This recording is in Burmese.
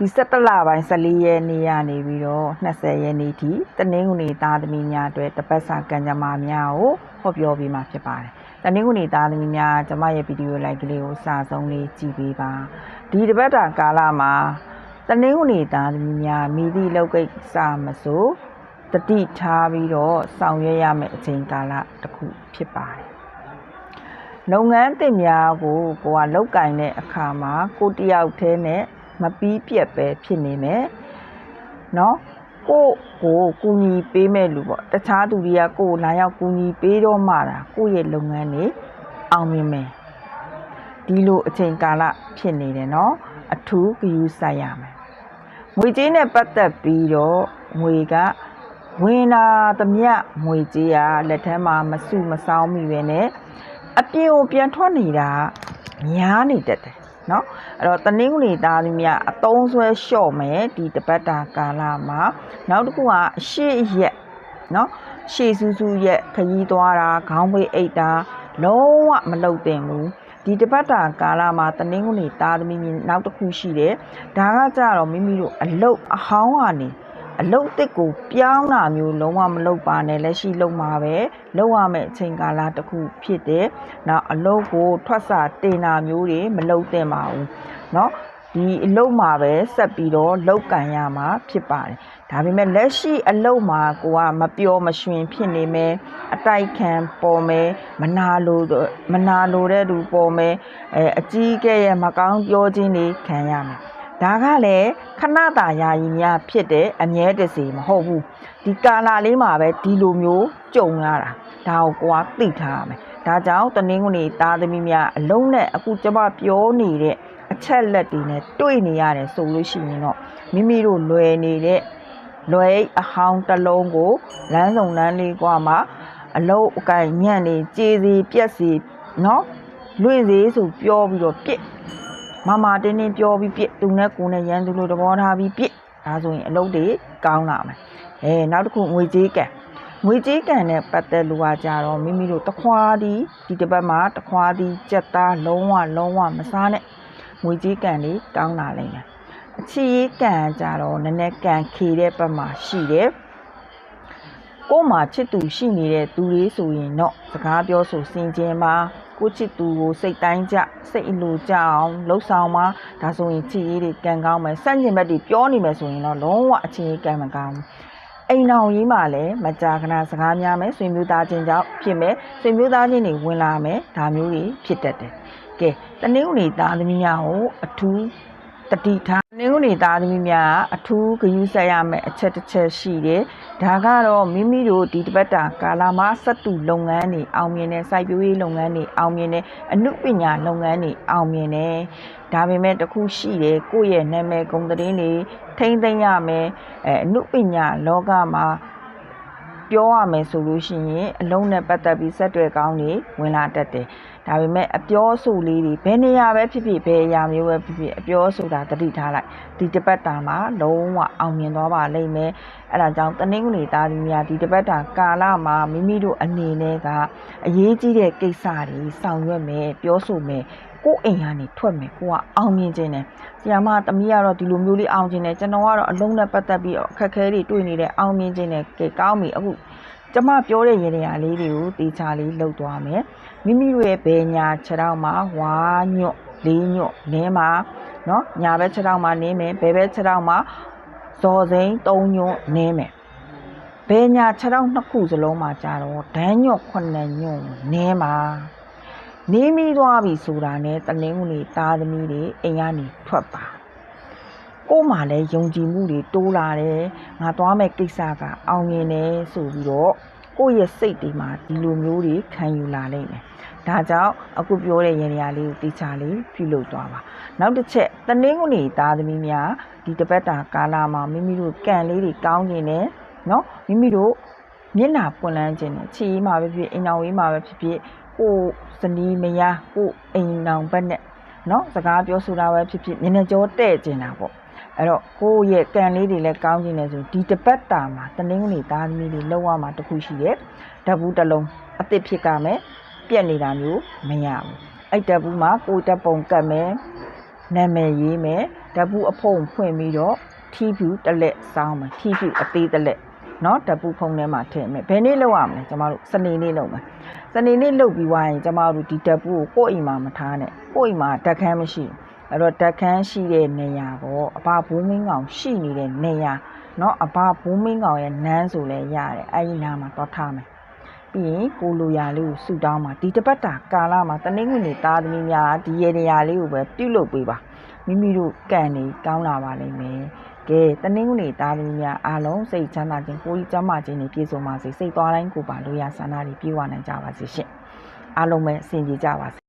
ဒီ17လပိုင်း14ရက်နေ့ကနေပြီးတော့20ရက်နေ့ထိတနင်္ဂနွေသားသမီးများအတွက်တပတ်စာကံကြမ္မာများကိုဟောပြောပေးမှာဖြစ်ပါတယ်။တနင်္ဂနွေသားသမီးများကျမရဲ့ဗီဒီယိုလိုက်ကလေးကိုစာဆုံးလေးကြည့်ပေးပါ။ဒီတပတ်တာကာလမှာတနင်္ဂနွေသားသမီးများမိသည့်လောက်ကိစ္စမဆိုတတိထားပြီးတော့ဆောင်ရွက်ရမယ့်အချိန်ကာလတစ်ခုဖြစ်ပါတယ်။လုပ်ငန်းသစ်များကိုကိုကလောက်ကင်တဲ့အခါမှာကိုတယောက်တည်းနဲ့ မပြီးပြတ်ပဲဖြစ်နေမယ်เนาะကိုကိုကူညီပေးမဲ့လူပေါ့တခြားသူတွေကကိုလာရောက်ကူညီပေးတော့မှတာကိုရဲ့လုပ်ငန်းတွေအောင်မြင်မယ်ဒီလိုအချိန်ကာလဖြစ်နေတယ်เนาะအထူးဂရုစိုက်ရမယ်ငွေကြေးနဲ့ပတ်သက်ပြီးတော့ငွေကဝင်လာသမျှငွေကြေးကလက်ထက်မှာမစုမဆောင်းမိပဲနဲ့ အပြင်ကိုပြန်ထွက်နေတာများနေတတ်တယ် เนาะအဲ့တော့တနင်္ဂနွေသားသမီးများအတုံးဆွဲလျှော့မယ်ဒီတပတ်တာကာလမှာနောက်တစ်ခုကအရှိရက်เนาะရှေ့စူးစူးရက်ခရီးသွားတာခေါင်းပိတ်အိတ်တာလုံးဝမလုပ်သင့်ဘူးဒီတပတ်တာကာလမှာတနင်္ဂနွေသားသမီးများနောက်တစ်ခုရှိတယ်ဒါကကြတော့မိမိတို့အလုတ်အဟောင်းကနေ အလုတ်တစ်ကိုပြောင်းတာမျိုးလုံးဝမလုပ်ပါနဲ့လက်ရှိလုပ်မှာပဲလုပ်ရမယ့်အချိန်ကာလတစ်ခုဖြစ်တယ် နောက်အလုပ်ကိုထွက်စာတင်တာမျိုးတွေမလုပ်သင့်ပါဘူးเนาะဒီအလုပ်မှာပဲဆက်ပြီးတော့လောက်ကန်ရမှာဖြစ်ပါတယ်ဒါပေမဲ့လက်ရှိအလုပ်မှာကိုကမပျော်မရွှင်ဖြစ်နေမယ်အတိုက်ခံပေါ်မယ်မနာလိုမနာလိုတဲ့သူပေါ်မယ်အဲအကြီးအကဲရဲ့မကောင်းပြောခြင်းတွေခံရမယ် ဒါကလည်းခဏတာယာယီများဖြစ်တဲ့အမြဲတစေမဟုတ်ဘူးဒီကာလာလေးမှာပဲဒီလိုမျိုးကြုံရတာဒါကိုကိုကသိထားရမယ်ဒါကြောင့်တနင်္ဂနွေသားသမီးများအလုံးနဲ့အခုကျမပြောနေတဲ့အချက်လက်တွေနဲ့တွေ့နေရတယ်ဆိုလို့ရှိရင်တော့မိမိတို့လွယ်နေတဲ့လွယ်အဟောင်းတစ်လုံးကိုလမ်းစုံလမ်းလေးကွာမှာအလုံးအကင်ညံ့နေကြေးစီပြက်စီနော်လွင့်စီဆိုပြောပြီးတော့ပြစ် မမတင်းတင်းပြောပြီးပြစ်သူနဲ့ကိုယ်နဲ့ရန်သူလိုသဘောထားပြီးပြစ်ဒါဆိုရင်အလုံးတွေကောင်းလာမယ်အဲနောက်တစ်ခုငွေကြေးကံငွေကြေးကန်နဲ့ပတ်သက်လို့ကကြတော့မိမိတို့တခွားဒီဒီတစ်ပတ်မှာတခွားဒီကြက်သားလုံးဝလုံးဝမစားနဲ့ငွေကြေးကန်လေးကောင်းလာလိမ့်မယ်အချီရေးကန်ကြတော့နည်းနည်းကန်ခေတဲ့ဘက်မှာရှိတယ် ကို့မှာချစ်သူရှိနေတဲ့သူတွေဆိုရင်တော့စကားပြောဆိုစင်ကြင်ပါကိုချစ်သူကိုစိတ်တိုင်းကြစိတ်အလိုကြအောင်လှုပ်ဆောင်ပါဒါဆိုရင်ချစ်ရေးတွေကန်ကောင်းမယ်စန့်ကျင်ဘက်တွေပြောနေမယ်ဆိုရင်တော့လုံးဝအချီရေးကန်မကောင်းဘူးအိမ်အောင်ကြီးမှလည်းမကြာခဏစကားများမယ်ဆွေမျိုးသားချင်းကြောင့်ဖြစ်မယ်ဆွေမျိုးသားချင်းတွေဝင်လာမယ်ဒါမျိုးတွေဖြစ်တတ်တယ်ကဲတနင်္ဂနွေသားသမီးများကိုအထူး တတိထားတနင်္ဂနွေသားသမီးများကအထူးဂရုစိုက်ရမယ်အချက်တစ်ချက်ရှိတယ်ဒါကတော့မိမိတို့ဒီတပတ်တာကာလမှာစက်တူလုပ်ငန်းတွေအောင်မြင်တယ်စိုက်ပျိုးရေးလုပ်ငန်းတွေအောင်မြင်တယ်အမှုပညာလုပ်ငန်းတွေအောင်မြင်တယ်ဒါပေမဲ့တစ်ခုရှိတယ်ကိုယ့်ရဲ့နာမည်ဂုဏ်သတင်းတွေထိမ့်သိမ်းရမယ်အဲအမှုပညာလောကမှာပြောရမယ်ဆိုလို့ရှိရင်အလုံးနဲ့ပတ်သက်ပြီးဆက်တွယ်ကောင်းတွေဝင်လာတတ်တယ်။ ဒါပေမဲ့အပြောဆိုလေးတွေဘယ်နေရာပဲဖြစ်ဖြစ်ဘယ်အရာမျိုးပဲဖြစ်ဖြစ်အပြောဆိုတာတတိထားလိုက်ဒီတစ်ပတ်တာမှာလုံးဝအောင်မြင်သွားပါလိမ့်မယ်။အဲဒါကြောင့်တနင်္ဂနွေသားသမီးများဒီတစ်ပတ်တာကာလမှာမိမိတို့အနေနဲ့ကအရေးကြီးတဲ့ကိစ္စတွေဆောင်ရွက်မယ်ပြောဆိုမယ်ကိုယ့်အိမ်ကနေထွက်မယ်ကိုကအောင်မြင်ခြင်းတယ်။ဆီယာမသမီးကတော့ဒီလိုမျိုးလေးအောင်ခြင်းတယ်ကျွန်တော်ကတော့အလုံးနဲ့ပတ်သက်ပြီးတော့အခက်အခဲတွေတွေ့နေတဲ့အောင်မြင်ခြင်းတယ်ကဲကောင်းပြီအခု ကျမပြောတဲ့ရေရာလေးတွေကိုတေချာလေးလှုပ်သွားမယ်မိမိတို့ရဲ့ဘယ်ညာခြေထောက်မှာဝါညွတ်လေးညွတ်နင်းမှာเนาะညာဘက်ခြေထောက်မှာနင်းမယ်ဘယ်ဘက်ခြေထောက်မှာဇော်စိန်၃ညွတ်နင်းမယ်ဘယ်ညာခြေထောက်နှစ်ခုစလုံးမှာကြတော့ဒန်းညွတ်ခုနှစ်ညွတ်နင်းမှာနေမိသွားပြီဆိုတာနဲ့တလင်းကုန်လေးသားသမီးတွေအိမ်ကနေထွက်ပါ ကို့မှာလည်းယုံကြည်မှုတွေတိုးလာတယ်ငါသွားမဲ့ကိစ္စကအောင်မြင်တယ်ဆိုပြီးတော့ကိုယ့်ရဲ့စိတ်တွေမှာဒီလိုမျိုးတွေခံယူလာနိုင်တယ်ဒါကြောင့်အခုပြောတဲ့ရန်ရာလေးကိုတေချာလေးပြုလုပ်သွားပါနောက်တစ်ချက်တနင်္ဂနွေသားသမီးများဒီတပတ်တာကာလာမှာမိမိတို့ကံလေးတွေကောင်းနေတယ်နော်မိမိတို့မျက်နှာပွင့်လန်းခြင်းနဲ့ခြေရင်းမှာပဲဖြစ်အိမ်တော်ရင်းမှာပဲဖြစ်ဖြစ်ကိုဇနီးမယားကိုအိမ်တော်ဘက်နဲ့နော်စကားပြောဆိုတာပဲဖြစ်ဖြစ်မျက်နှာကြောတဲ့ကျင်တာပေါ့ အဲ့တော့ကိုယ့်ရဲ့ကံလေးတွေလည်းကောင်းခြင်းနဲ့ဆိုဒီတစ်ပတ်တာမှာတနင်္ဂနွေသားသမီးတွေလောက်ရမှာတစ်ခုရှိတယ်ဓာတ်ဘူးတစ်လုံးအစ်စ်ဖြစ်ကမယ်ပြက်နေတာမျိုးမရဘူးအဲ့ဓာတ်ဘူးမှာကိုယ်တက်ပုံကတ်မယ်နာမည်ရေးမယ်ဓာတ်ပူအဖုံဖွင့်ပြီးတော့ထီဖြူတစ်လက်စောင်းမယ်ထီဖြူအသေးတစ်လက်နော်ဓာတ်ပူဖုံထဲမှာထည့်မယ်ဘယ်နေ့လောက်ရမလဲကျမတို့စနေနေ့လောက်မယ်စနေနေ့လောက်ပြီးွားရင်ကျမတို့ဒီဓာတ်ပူကိုကိုယ့်အိမ်မှာမထားနဲ့ကိုယ့်အိမ်မှာဓာတ်ခမ်းမရှိဘူး အဲ့တော့ဓာတ်ခမ်းရှိတဲ့နေရာပေါ့အဘဘိုးမင်းကောင်ရှိနေတဲ့နေရာနော်အဘဘိုးမင်းကောင်ရဲ့နန်းဆိုလဲရတယ်အဲ့ဒီနားမှာတော့ထားမယ်ပြီးရင်ကိုလိုရာလေးကိုဆူတောင်းပါဒီတစ်ပတ်တာကာလမှာတနင်္ဂနွေနေ့သားသမီးများဒီရေနေရာလေးကိုပဲပြုလုပ်ပေးပါမိမိတို့ကံနေကောင်းလာပါလိမ့်မယ်ကဲတနင်္ဂနွေသားသမီးများအားလုံးစိတ်ချမ်းသာခြင်းကိုယ်ကြီးကျန်းမာခြင်းတွေပြည့်စုံပါစေစိတ်သွားတိုင်းကိုယ်ပါလိုရာဆန္ဒတွေပြည့်ဝနိုင်ကြပါစေရှင်အားလုံးပဲအဆင်ပြေကြပါစေ